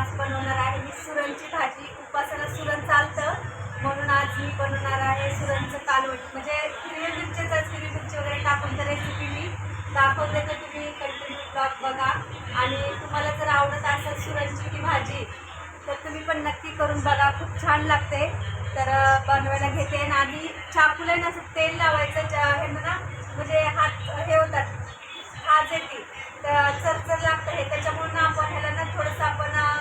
आज बनवणार आहे. मी सुरणची भाजी उपासाला सुरण चालतं. म्हणून आज मी बनवणार आहे सुरणचं कालवट. म्हणजे हिरव्या मिरचीचं हिरवी मिरची वगैरे टाकून तर रेसिपी मी दाखवते तर तुम्ही कंटिन्यू ब्लॉग बघा. आणि तुम्हाला जर आवडत असेल सुरणची ती भाजी तर तुम्ही पण नक्की करून बघा. खूप छान लागते. तर बनवायला घेते. आणि आधी चाकूला ना असं तेल लावायचं ज्या हे ना म्हणजे हात हे होतात हात येते तर चरचर लागतं हे त्याच्यामुळे ना आपण ह्याला ना थोडंसं आपण अं,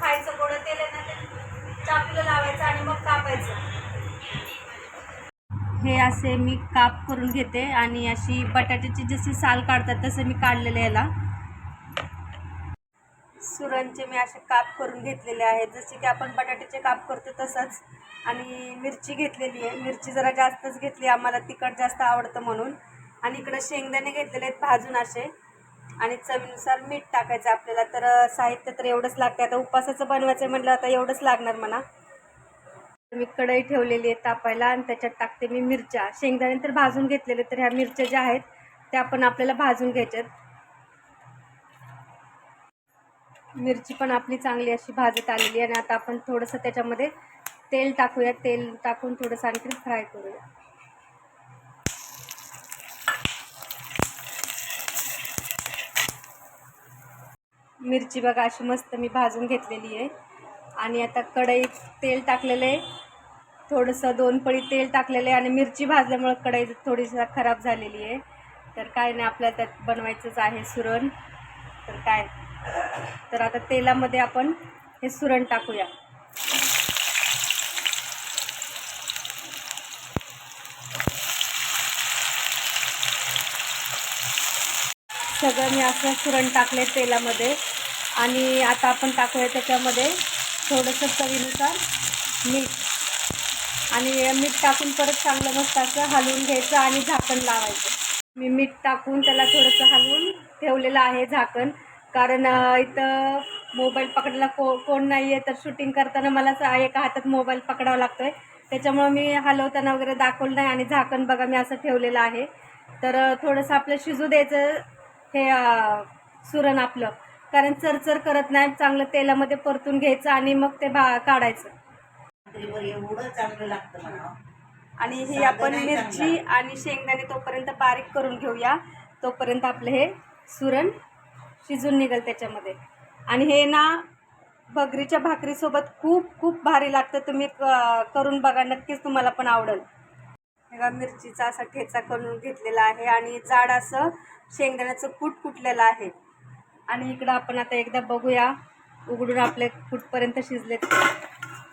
खायचं गोडं तेल आहे ना ते चाकूला लावायचं आणि मग कापायचं हे असे मी काप करून घेते आणि अशी बटाट्याची जशी साल काढतात तसं मी काढलेलं याला. सुरांचे मी असे काप करून घेतलेले आहेत. जसे की आपण बटाट्याचे काप करतो तसंच. आणि मिरची घेतलेली आहे. मिरची जरा जास्तच घेतली. आम्हाला तिखट जास्त आवडतं म्हणून. आणि इकडं शेंगदाणे घेतलेले आहेत भाजून असे. आणि चवीनुसार मीठ टाकायचं आपल्याला. तर साहित्य तर एवढंच लागते आता उपासाचं बनवायचं म्हटलं आता एवढंच लागणार म्हणा. मी कढई ठेवलेली आहे तापायला आणि त्याच्यात टाकते मी मिरच्या. शेंगदाणे तर भाजून घेतलेले तर ह्या मिरच्या ज्या आहेत त्या पण आपल्याला भाजून घ्यायच्यात. मिरची पण आपली चांगली अशी भाजत आलेली आहे आणि आता आपण थोडंसं त्याच्यामध्ये तेल टाकूया. तेल टाकून थोडंसं आणखी फ्राय करूया. मिरची बघा अशी मस्त मी भाजून घेतलेली आहे. आणि आता कढईत तेल टाकलेलं आहे. थोडंसं दोन पळी तेल टाकलेलं आहे आणि मिरची भाजल्यामुळं कढई थोडीशी खराब झालेली आहे. तर काय नाही आपल्याला त्यात बनवायचंच आहे सुरण. तर काय? तर आता तेलामध्ये आपण हे सुरण टाकूया. सगळं मी असं सुरण टाकले तेलामध्ये. आणि आता आपण टाकूया त्याच्यामध्ये थोडंसं चवीनुसार मीठ. आणि मीठ टाकून परत चांगलं मस्त असं हलवून घ्यायचं आणि झाकण लावायचं. मी मीठ टाकून त्याला थोडंसं हलवून ठेवलेलं आहे झाकण. कारण इथं मोबाईल पकडायला को कोण नाही आहे तर शूटिंग करताना मला एका हातात मोबाईल पकडावा लागतो आहे त्याच्यामुळं मी हलवताना वगैरे दाखवलं नाही आणि झाकण बघा मी असं ठेवलेलं आहे. तर थोडंसं आपलं शिजू द्यायचं हे सुरण आपलं. कारण चरचर करत नाही चांगलं तेलामध्ये परतून घ्यायचं आणि मग ते भा काढायचं. भाकरीवर एवढं चांगलं लागतं मला आणि ही साधं आपण नाही मिरची चांगलं. आणि शेंगदाणे तोपर्यंत बारीक करून घेऊया. तोपर्यंत आपलं हे सुरण शिजून निघेल त्याच्यामध्ये. आणि हे ना भगरीच्या भाकरीसोबत खूप खूप भारी लागतं. तुम्ही क- करून बघा. नक्कीच तुम्हाला पण आवडेल. बघा मिरचीचा असा ठेचा करून घेतलेला आहे आणि जाड असं शेंगदाण्याचं कूट कुटलेलं आहे. आणि इकडं आपण आता एकदा बघूया. उघडून आपले कुठपर्यंत शिजलेत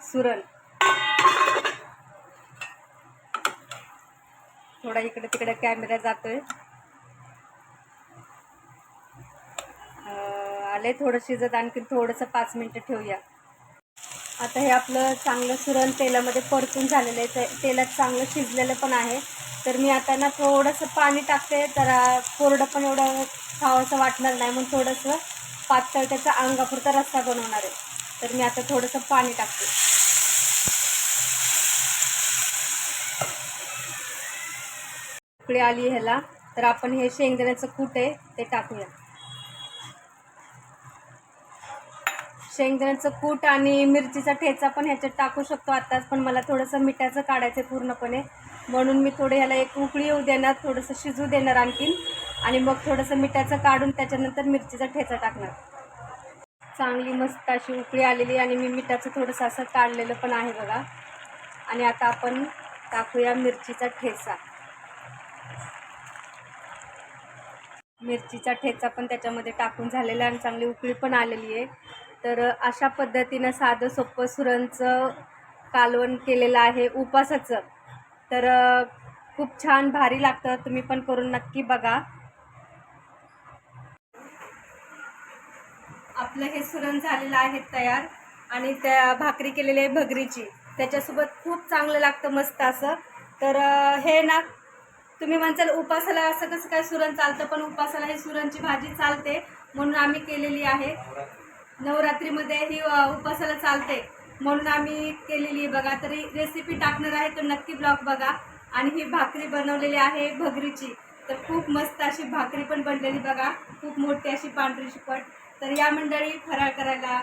सुरण. थोडा इकडे तिकडे कॅमेरा जातोय. आले थोडं शिजत आणखी थोडंसं पाच मिनटं ठेवूया. आता हे आपलं चांगलं सुरण तेलामध्ये परतून झालेलं आहे. ते तेलात चांगलं शिजलेलं पण आहे. तर मी आता ना थोडंसं पाणी टाकते. तर कोरडं पण एवढं खावंसं वाटणार नाही. म्हणून थोडंसं पातळ त्याचा अंगापुरता रस्सा बनवणार आहे. तर मी आता थोडंसं पाणी टाकते. उकळी आली ह्याला. तर आपण हे शेंगदाण्याचं कूट आहे ते टाकूया. शेंगदाण्याचं कूट आणि मिरचीचा ठेचा पण ह्याच्यात टाकू शकतो आत्ताच पण मला थोडंसं मिठाचं काढायचं आहे पूर्णपणे. म्हणून मी थोडं ह्याला एक उकळी येऊ देणार थोडंसं शिजू देणार आणखीन. आणि मग थोडंसं मिठाचं काढून त्याच्यानंतर मिरचीचा ठेचा टाकणार. चांगली मस्त अशी उकळी आलेली आणि मी मिठाचं थोडंसं असं काढलेलं पण आहे बघा. आणि आता आपण टाकूया मिरचीचा ठेचा. मिरचीचा ठेचा पण त्याच्यामध्ये टाकून झालेला आहे आणि चांगली उकळी पण आलेली आहे. तर अशा पद्धतीनं साधं सोपं सुरणचं कालवण केलेलं आहे उपासाचं. तर खूप छान भारी लागतं. तुम्ही पण करून नक्की बघा. आपलं हे सुरण झालेलं आहे तयार आणि त्या भाकरी केलेली आहे भगरीची. त्याच्यासोबत खूप चांगलं लागतं मस्त असं. तर हे ना तुम्ही म्हणसाल उपासाला असं कसं काय सुरण चालतं पण उपासाला ही सुरणची भाजी चालते म्हणून आम्ही केलेली आहे. नवरात्रीमध्ये ही उपासाला चालते म्हणून आम्ही केलेली आहे. बघा तरी रेसिपी टाकणार आहे तर नक्की ब्लॉग बघा. आणि ही भाकरी बनवलेली आहे भगरीची. तर खूप मस्त अशी भाकरी पण बनलेली बघा. खूप मोठी अशी पांढरी शिपट तर या मंडळी फराळ करायला